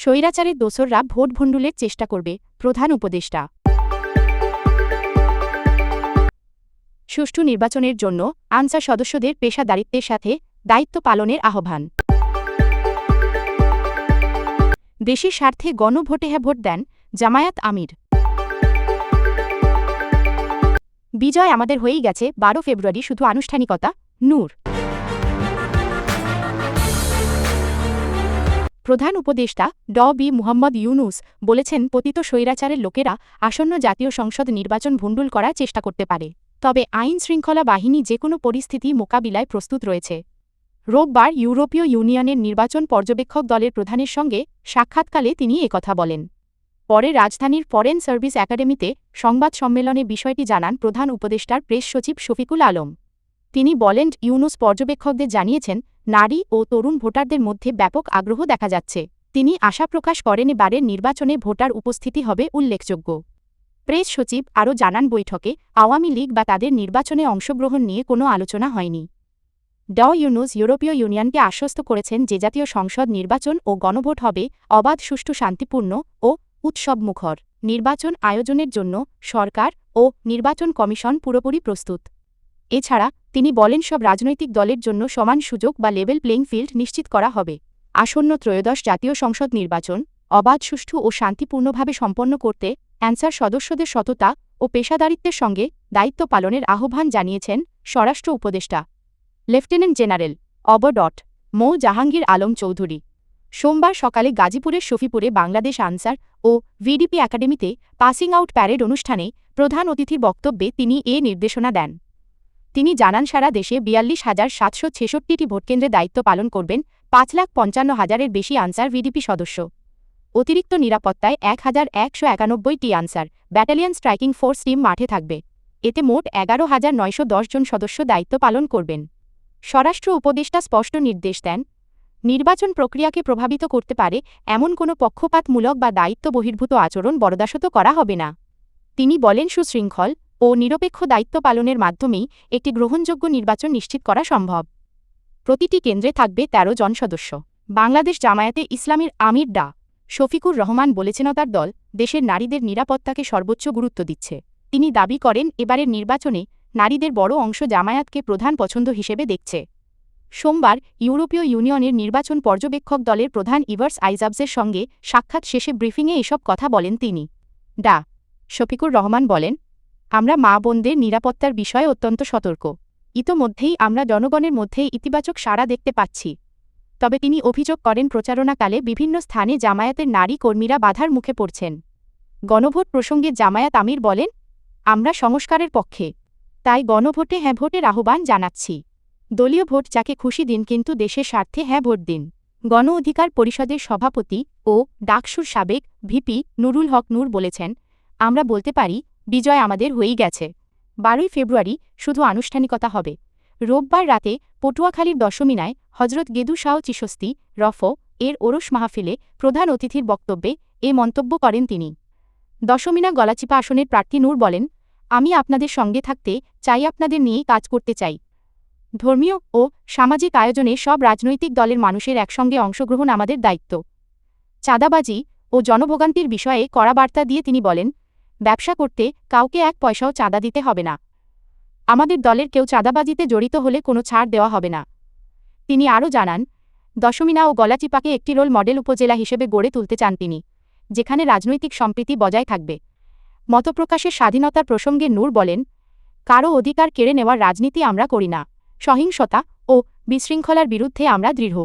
স্বৈরাচারের দোসররা ভোট ভণ্ডুলের চেষ্টা করবে, প্রধান উপদেষ্টা। সুষ্ঠু নির্বাচনের জন্য আনসার সদস্যদের পেশাদারিত্বের সাথে দায়িত্ব পালনের আহ্বান। দেশের স্বার্থে গণভোটে হ্যাঁ ভোট দেন জামায়াত আমির। বিজয় আমাদের হয়েই গেছে, বারো ফেব্রুয়ারি শুধু আনুষ্ঠানিকতা, নূর। প্রধান উপদেষ্টা ড. বি. মুহাম্মদ ইউনুস বলেছেন, পতিত স্বৈরাচারের লোকেরা আসন্ন জাতীয় সংসদ নির্বাচন ভণ্ডুল করার চেষ্টা করতে পারে। তবে আইন শৃঙ্খলা বাহিনী যে কোনো পরিস্থিতি মোকাবিলায় প্রস্তুত রয়েছে। রোববার ইউরোপীয় ইউনিয়নের নির্বাচন পর্যবেক্ষক দলের প্রধানের সঙ্গে সাক্ষাৎকালে তিনি একথা বলেন। পরে রাজধানীর ফরেন সার্ভিস একাডেমিতে সংবাদ সম্মেলনে বিষয়টি জানান প্রধান উপদেষ্টার প্রেস সচিব শফিকুল আলম। তিনি বলেন, ইউনুস পর্যবেক্ষকদের জানিয়েছেন নারী ও তরুণ ভোটারদের মধ্যে ব্যাপক আগ্রহ দেখা যাচ্ছে। তিনি আশা প্রকাশ করেন এবারের নির্বাচনে ভোটার উপস্থিতি হবে উল্লেখযোগ্য। প্রেস সচিব আরও জানান, বৈঠকে আওয়ামী লীগ বা তাদের নির্বাচনে অংশগ্রহণ নিয়ে কোনো আলোচনা হয়নি। ড ইউনুস ইউরোপীয় ইউনিয়নকে আশ্বস্ত করেছেন যে জাতীয় সংসদ নির্বাচন ও গণভোট হবে অবাধ, সুষ্ঠু, শান্তিপূর্ণ ও উৎসবমুখর। নির্বাচন আয়োজনের জন্য সরকার ও নির্বাচন কমিশন পুরোপুরি প্রস্তুত। এছাড়া, তিনি বলেন সব রাজনৈতিক দলের জন্য সমান সুযোগ বা লেভেল প্লেইং ফিল্ড নিশ্চিত করা হবে। আসন্ন ত্রয়োদশ জাতীয় সংসদ নির্বাচন, অবাধ, সুষ্ঠু ও শান্তিপূর্ণভাবে সম্পন্ন করতে অ্যান্সার সদস্যদের সততা ও পেশাদারিত্বের সঙ্গে দায়িত্ব পালনের আহ্বান জানিয়েছেন স্বরাষ্ট্র উপদেষ্টা। লেফটেন্যান্ট জেনারেল অবডট মো. জাহাঙ্গীর আলম চৌধুরী সোমবার সকালে গাজীপুরের শফিপুরে বাংলাদেশ আনসার ও ভিডিপি একাডেমিতে পাসিং আউট প্যারেড অনুষ্ঠানে প্রধান অতিথির বক্তব্যে তিনি এ নির্দেশনা দেন। তিনি জানান, সারা দেশে বিয়াল্লিশ হাজার সাতশো ছেষট্টিটি ভোটকেন্দ্রে দায়িত্ব পালন করবেন, পাঁচ লাখ পঞ্চান্ন হাজারের বেশি আনসার ভিডিপি সদস্য। অতিরিক্ত নিরাপত্তায় এক হাজার একশো একানব্বইটি answer, battalion striking force team মাঠে থাকবে। এতে মোট এগারো হাজার নয়শো জন সদস্য দায়িত্ব পালন করবেন। স্বরাষ্ট্র উপদেষ্টা স্পষ্ট নির্দেশ দেন, নির্বাচন প্রক্রিয়াকে প্রভাবিত করতে পারে এমন কোনো পক্ষপাতমূলক বা দায়িত্ব বহির্ভূত আচরণ বরদাশত করা হবে না। তিনি বলেন, সুশৃঙ্খল ও নিরপেক্ষ দায়িত্ব পালনের মাধ্যমেই একটি গ্রহণযোগ্য নির্বাচন নিশ্চিত করা সম্ভব। প্রতিটি কেন্দ্রে থাকবে ১৩ জন সদস্য। বাংলাদেশ জামায়াতে ইসলামের আমির ডা. শফিকুর রহমান বলেছেন, তার দল দেশের নারীদের নিরাপত্তাকে সর্বোচ্চ গুরুত্ব দিচ্ছে। তিনি দাবি করেন, এবারের নির্বাচনে নারীদের বড় অংশ জামায়াতকে প্রধান পছন্দ হিসেবে দেখছে। সোমবার ইউরোপীয় ইউনিয়নের নির্বাচন পর্যবেক্ষক দলের প্রধান ইভার্স আইজাবসের সঙ্গে সাক্ষাৎ শেষে ব্রিফিংয়ে এসব কথা বলেন তিনি। ডা. শফিকুর রহমান বলেন আমরা মা বোনদের নিরাপত্তার বিষয়ে অত্যন্ত সতর্ক। ইতোমধ্যেই আমরা জনগণের মধ্যে ইতিবাচক সাড়া দেখতে পাচ্ছি। তবে তিনি অভিযোগ করেন, প্রচারণাকালে বিভিন্ন স্থানে জামায়াতের নারী কর্মীরা বাধার মুখে পড়ছেন। গণভোট প্রসঙ্গে জামায়াত আমির বলেন, আমরা সংস্কারের পক্ষে। তাই গণভোটে হ্যাঁ ভোটের আহ্বান জানাচ্ছি। দলীয় ভোট যাকে খুশি দিন কিন্তু দেশের স্বার্থে হ্যাঁ ভোট দিন। গণ অধিকার পরিষদের সভাপতি ও ডাকসুর সাবেক ভিপি নুরুল হক নূর বলেছেন, আমরা বলতে পারি বিজয় আমাদের হয়েই গেছে। বারোই ফেব্রুয়ারি শুধু আনুষ্ঠানিকতা হবে। রোববার রাতে পটুয়াখালীর দশমিনায় হজরত গেদু শাহ চিশস্তি, রফ, এর ওরস মাহফিলে প্রধান অতিথির বক্তব্যে এ মন্তব্য করেন তিনি। দশমিনা গলাচিপা আসনের প্রার্থী নূর বলেন, আমি আপনাদের সঙ্গে থাকতে চাই, আপনাদের নিয়েই কাজ করতে চাই। ধর্মীয় ও সামাজিক আয়োজনে সব রাজনৈতিক দলের মানুষের একসঙ্গে অংশগ্রহণ আমাদের দায়িত্ব। চাঁদাবাজি ও জনভোগান্তির বিষয়ে কড়া বার্তা দিয়ে তিনি বলেন ব্যবসা করতে কাউকে এক পয়সাও চাঁদা দিতে হবে না। আমাদের দলের কেউ চাঁদাবাজিতে জড়িত হলে কোনো ছাড় দেওয়া হবে না। তিনি আরও জানান, দশমিনা ও গলাচিপাকে একটি রোল মডেল উপজেলা হিসেবে গড়ে তুলতে চান তিনি, যেখানে রাজনৈতিক সম্প্রীতি বজায় থাকবে। মতপ্রকাশের স্বাধীনতার প্রসঙ্গে নূর বলেন কারও অধিকার কেড়ে নেওয়ার রাজনীতি আমরা করি না, সহিংসতা ও বিশৃঙ্খলার বিরুদ্ধে আমরা দৃঢ়।